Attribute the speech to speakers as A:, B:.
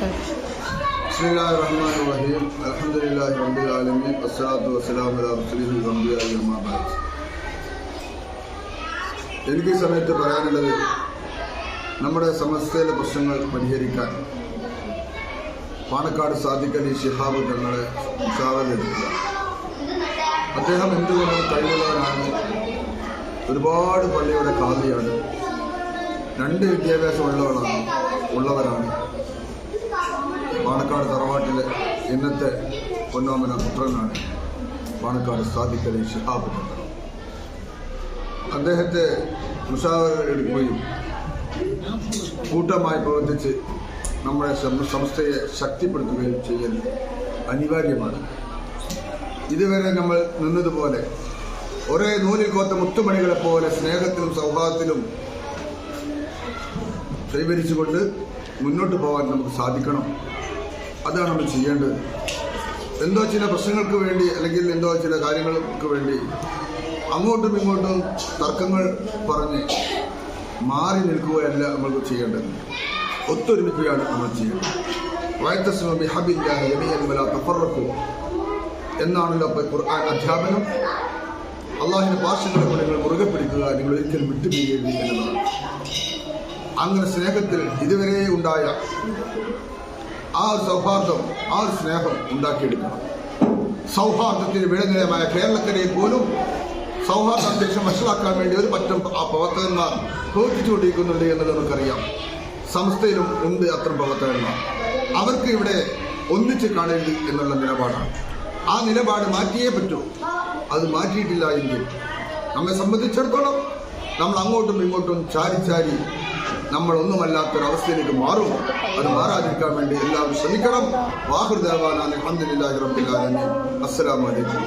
A: بسم الله الرحمن الرحيم الحمد لله رب العالمين والصلاة والسلام على رسوله الأنبياء أما بعد എനിക്ക് ഈ സമയത്ത് പറയാനുള്ളത് നമ്മുടെ സമസ്തയിലെ പ്രശ്നങ്ങൾ പരിഹരിക്കാൻ പാണക്കാട് സാദിഖലി ഷിഹാബ് തങ്ങളെ സ്വാഗതമെടുക്കുക അദ്ദേഹം എന്തുകൊണ്ടും കഴിവുള്ളവനാണ് ഒരുപാട് പള്ളിയുടെ കാതിയാണ് രണ്ട് വിദ്യാഭ്യാസം ഉള്ളവരാണ് ഉള്ളവരാണ് പാണക്കാട് തറവാട്ടിലെ ഇന്നത്തെ പൊന്നോമന പുത്രനാണ് പാണക്കാട് സാദിഖലി ഷിഹാബ്. അദ്ദേഹത്തെ മുഷാവർ എടുക്കുകയും കൂട്ടമായി പ്രവർത്തിച്ച് നമ്മുടെ സംസ്ഥയെ ശക്തിപ്പെടുത്തുകയും ചെയ്യൽ അനിവാര്യമാണ്. ഇതുവരെ നമ്മൾ നിന്നതുപോലെ ഒരേ നൂലിൽ കോത്ത മുത്തുമണികളെ പോലെ സ്നേഹത്തിലും സൗഹാർദ്ദത്തിലും കൈവരിച്ചുകൊണ്ട് മുന്നോട്ട് പോകാൻ നമുക്ക് സാധിക്കണം. അതാണ് നമ്മൾ ചെയ്യേണ്ടത്. എന്തോ ചില പ്രശ്നങ്ങൾക്ക് വേണ്ടി അല്ലെങ്കിൽ എന്തോ ചില കാര്യങ്ങൾക്ക് വേണ്ടി അങ്ങോട്ടും ഇങ്ങോട്ടും തർക്കങ്ങൾ പറഞ്ഞ് മാറി നിൽക്കുകയല്ല നമ്മൾ ചെയ്യേണ്ടത്. ഒത്തൊരുമിക്കുകയാണ് നമ്മൾ ചെയ്യേണ്ടത്. എന്നാണല്ലോ ഖുർആൻ അധ്യാപനം. അള്ളാഹിന്റെ ഭാഷകളെ കൊണ്ട് നിങ്ങൾ മുറുകെ പിടിക്കുക നിങ്ങൾ ഒരിക്കലും എന്നതാണ് അങ്ങനെ സ്നേഹത്തിൽ ഇതുവരെ ഉണ്ടായ ആ ഒരു സൗഹാർദ്ദം ആ ഒരു സ്നേഹം ഉണ്ടാക്കിയെടുക്കണം. സൗഹാർദ്ദത്തിന് വിളനിലമായ കേരളക്കരയിൽ പോലും സൗഹാർദ്ദ അന്തരീക്ഷം വഷളാക്കാൻ വേണ്ടി ഒരു പറ്റം ആ പ്രവർത്തകന്മാർ പ്രവർത്തിച്ചുകൊണ്ടിരിക്കുന്നുണ്ട് എന്നുള്ളത് നമുക്കറിയാം. സംസ്ഥയിലും ഉണ്ട് അത്തരം പ്രവർത്തകന്മാർ. അവർക്ക് ഇവിടെ ഒന്നിച്ച് കാണരുത് എന്നുള്ള നിലപാടാണ്. ആ നിലപാട് മാറ്റിയേ പറ്റൂ. അത് മാറ്റിയിട്ടില്ല എങ്കിൽ നമ്മെ സംബന്ധിച്ചിടത്തോളം നമ്മൾ അങ്ങോട്ടും ഇങ്ങോട്ടും ചാരി ചാരി നമ്മൾ ഒന്നുമല്ലാത്തൊരവസ്ഥയിലേക്ക് മാറും. അത് മാറാതിരിക്കാൻ വേണ്ടി എല്ലാവരും ശ്രമിക്കണം. വാഹൃദേവാനാണ് അഹമ്മദില്ലാഹി അസ്സലാമു അലൈക്കും.